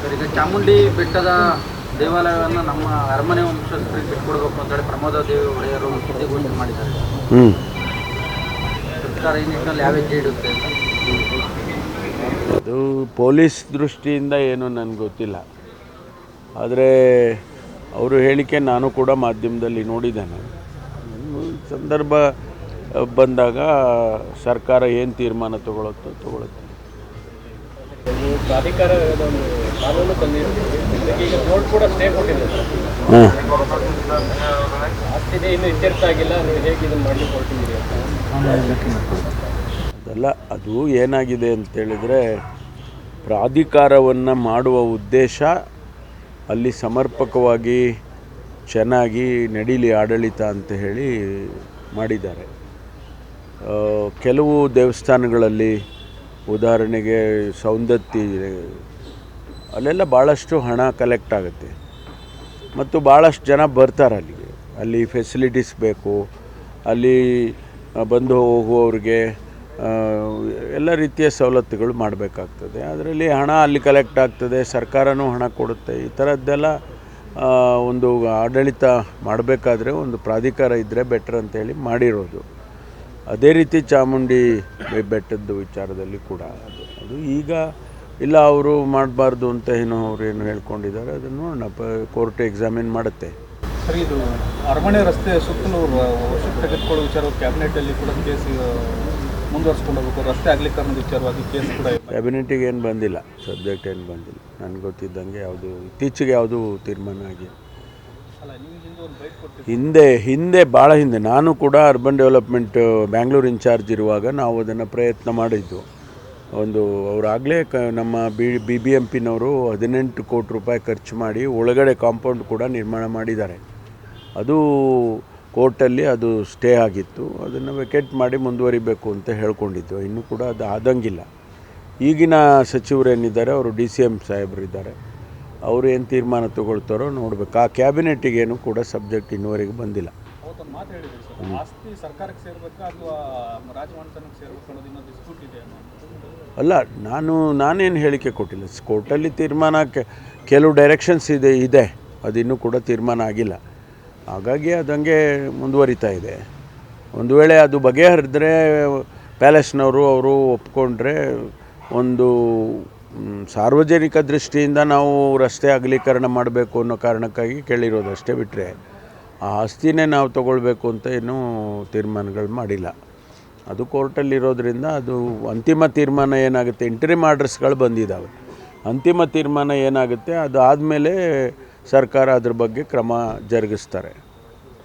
Sir ಈಗ ಚಾಮುಂಡಿ ಬೆಟ್ಟದ ದೇವಾಲಯವನ್ನು ನಮ್ಮ ಅರಮನೆ ವಂಶಸ್ಥರಿಗೆ ಬಿಟ್ಕೊಡ್ಬೇಕು ಅಂತೇಳಿ ಪ್ರಮೋದ ದೇವಿ ಒಡೆಯರು ಸುದ್ದಿಗೋಷ್ಠಿ ಮಾಡಿದ್ದಾರೆ. ಹ್ಞೂ ಸರ್ಕಾರ ಈ ನಿಟ್ಟಿನಲ್ಲಿ ಯಾವ ಹೆಜ್ಜೆ ಇಡುತ್ತೆ ಅಂತ? ಅದು ಪೊಲೀಸ್ ದೃಷ್ಟಿಯಿಂದ ಏನು ನನಗೆ ಗೊತ್ತಿಲ್ಲ. ಆದರೆ ಅವರು ಹೇಳಿಕೆ ನಾನು ಕೂಡ ಮಾಧ್ಯಮದಲ್ಲಿ ನೋಡಿದ್ದೇನೆ. ಸಂದರ್ಭ ಬಂದಾಗ ಸರ್ಕಾರ ಏನು ತೀರ್ಮಾನ ತಗೊಳುತ್ತೋ ತಗೊಳುತ್ತೆ. ನೀವು ಅದಲ್ಲ ಅದು ಏನಾಗಿದೆ ಅಂತೇಳಿದರೆ ಪ್ರಾಧಿಕಾರವನ್ನು ಮಾಡುವ ಉದ್ದೇಶ ಅಲ್ಲಿ ಸಮರ್ಪಕವಾಗಿ ಚೆನ್ನಾಗಿ ನಡೀಲಿ ಆಡಳಿತ ಅಂತ ಹೇಳಿ ಮಾಡಿದ್ದಾರೆ. ಕೆಲವು ದೇವಸ್ಥಾನಗಳಲ್ಲಿ ಉದಾಹರಣೆಗೆ ಸೌಂದತ್ತಿ ಅಲ್ಲೆಲ್ಲ ಭಾಳಷ್ಟು ಹಣ ಕಲೆಕ್ಟ್ ಆಗುತ್ತೆ. ಮತ್ತು ಭಾಳಷ್ಟು ಜನ ಬರ್ತಾರೆ ಅಲ್ಲಿಗೆ. ಅಲ್ಲಿ ಫೆಸಿಲಿಟೀಸ್ ಬೇಕು, ಅಲ್ಲಿ ಬಂದು ಹೋಗುವವ್ರಿಗೆ ಎಲ್ಲ ರೀತಿಯ ಸವಲತ್ತುಗಳು ಮಾಡಬೇಕಾಗ್ತದೆ. ಅದರಲ್ಲಿ ಹಣ ಅಲ್ಲಿ ಕಲೆಕ್ಟ್ ಆಗ್ತದೆ, ಸರ್ಕಾರನೂ ಹಣ ಕೊಡುತ್ತೆ. ಈ ಥರದ್ದೆಲ್ಲ ಒಂದು ಆಡಳಿತ ಮಾಡಬೇಕಾದ್ರೆ ಒಂದು ಪ್ರಾಧಿಕಾರ ಇದ್ದರೆ ಬೆಟ್ರ್ ಅಂತೇಳಿ ಮಾಡಿರೋದು. ಅದೇ ರೀತಿ ಚಾಮುಂಡಿ ಬೆಟ್ಟದ ವಿಚಾರದಲ್ಲಿ ಕೂಡ ಅದು. ಅದು ಈಗ ಇಲ್ಲ ಅವರು ಮಾಡಬಾರ್ದು ಅಂತ ಏನೋ ಅವ್ರು ಏನು ಹೇಳ್ಕೊಂಡಿದ್ದಾರೆ ಅದನ್ನು ನೋಡೋಣ. ಕೋರ್ಟ್ ಎಕ್ಸಾಮಿನ್ ಮಾಡುತ್ತೆ? ಸರ್ ಇದು ಅರಮನೆ ರಸ್ತೆ ಸುತ್ತಲೂ ವಶಕ್ಕೆ ತೆಗೆದುಕೊಳ್ಳೋ ವಿಚಾರ ಕ್ಯಾಬಿನೆಟಲ್ಲಿ ಕೂಡ ಕೇಸ್ ಮುಂದುವರ್ಸ್ಕೊಂಡು ಹೋಗಬೇಕು. ರಸ್ತೆ ಅನ್ನೋದು ವಿಚಾರವಾಗಿ ಕೇಸ್ ಕೂಡ. ಕ್ಯಾಬಿನೆಟಿಗೆ ಏನು ಬಂದಿಲ್ಲ ಸಬ್ಜೆಕ್ಟ್ ಏನು ಬಂದಿಲ್ಲ. ನನಗೆ ಗೊತ್ತಿದ್ದಂಗೆ ಯಾವುದು ಇತ್ತೀಚೆಗೆ ಯಾವುದು ತೀರ್ಮಾನ ಆಗಿ ಹಿಂದೆ ಹಿಂದೆ ಭಾಳ ಹಿಂದೆ. ನಾನು ಕೂಡ ಅರ್ಬನ್ ಡೆವಲಪ್ಮೆಂಟ್ ಬ್ಯಾಂಗ್ಳೂರು ಇನ್ಚಾರ್ಜ್ ಇರುವಾಗ ನಾವು ಅದನ್ನು ಪ್ರಯತ್ನ ಮಾಡಿದ್ದು. ಒಂದು ಅವರಾಗಲೇ ಕ ನಮ್ಮ ಬಿ ಬಿ ಬಿ ಎಂ ಪಿನವರು ಹದಿನೆಂಟು ಕೋಟಿ ರೂಪಾಯಿ ಖರ್ಚು ಮಾಡಿ ಒಳಗಡೆ ಕಾಂಪೌಂಡ್ ಕೂಡ ನಿರ್ಮಾಣ ಮಾಡಿದ್ದಾರೆ. ಅದು ಕೋರ್ಟಲ್ಲಿ ಅದು ಸ್ಟೇ ಆಗಿತ್ತು. ಅದನ್ನು ವೆಕೆಟ್ ಮಾಡಿ ಮುಂದುವರಿಬೇಕು ಅಂತ ಹೇಳ್ಕೊಂಡಿದ್ದು. ಇನ್ನೂ ಕೂಡ ಅದು ಆದಂಗಿಲ್ಲ. ಈಗಿನ ಸಚಿವರೇನಿದ್ದಾರೆ ಅವರು ಡಿ ಸಿ ಎಂ ಸಾಹೇಬರಿದ್ದಾರೆ. ಅವರು ಏನು ತೀರ್ಮಾನ ತಗೊಳ್ತಾರೋ ನೋಡಬೇಕು. ಆ ಕ್ಯಾಬಿನೆಟ್ಟಿಗೇನು ಕೂಡ ಸಬ್ಜೆಕ್ಟ್ ಇನ್ನುವರೆಗೆ ಬಂದಿಲ್ಲ. ಮಾತು ಹೇಳಿದ್ರಿ ಸರ್. ಆಸ್ತಿ ಸರ್ಕಾರಕ್ಕೆ ಸೇರ್ಬೇಕಾ ಅಥವಾ ರಾಜಮನೆತನಕ್ಕೆ ಸೇರ್ಬೇಕು ಅನ್ನೋದು ಡಿಸ್ಪ್ಯೂಟ್ ಇದೆ ಅಲ್ಲ ನಾನು ನಾನೇನು ಹೇಳಿಕೆ ಕೊಟ್ಟಿಲ್ಲ. ಕೋರ್ಟಲ್ಲಿ ತೀರ್ಮಾನ ಕೆ- ಕೆಲವು ಡೈರೆಕ್ಷನ್ಸ್ ಇದೆ ಇದೆ. ಅದಿನ್ನೂ ಕೂಡ ತೀರ್ಮಾನ ಆಗಿಲ್ಲ. ಹಾಗಾಗಿ ಅದಂಗೆ ಮುಂದುವರಿತಾ ಇದೆ. ಒಂದು ವೇಳೆ ಅದು ಬಗೆಹರಿದ್ರೆ ಪ್ಯಾಲೇಸ್ನವರು ಅವರು ಒಪ್ಕೊಂಡ್ರೆ ಒಂದು ಸಾರ್ವಜನಿಕ ದೃಷ್ಟಿಯಿಂದ ನಾವು ರಸ್ತೆ ಅಗಲೀಕರಣ ಮಾಡಬೇಕು ಅನ್ನೋ ಕಾರಣಕ್ಕಾಗಿ ಕೇಳಿರೋದಷ್ಟೇ ಬಿಟ್ಟರೆ ಆ ಆಸ್ತಿನೇ ನಾವು ತಗೊಳ್ಬೇಕು ಅಂತ ಏನೂ ತೀರ್ಮಾನಗಳು ಮಾಡಿಲ್ಲ. ಅದು ಕೋರ್ಟಲ್ಲಿರೋದ್ರಿಂದ ಅದು ಅಂತಿಮ ತೀರ್ಮಾನ ಏನಾಗುತ್ತೆ ಎಂಟ್ರಿ ಆರ್ಡರ್ಸ್ಗಳು ಬಂದಿದ್ದಾವೆ ಅಂತಿಮ ತೀರ್ಮಾನ ಏನಾಗುತ್ತೆ ಅದು ಆದಮೇಲೆ ಸರ್ಕಾರ ಅದ್ರ ಬಗ್ಗೆ ಕ್ರಮ ಜರುಗಿಸ್ತಾರೆ.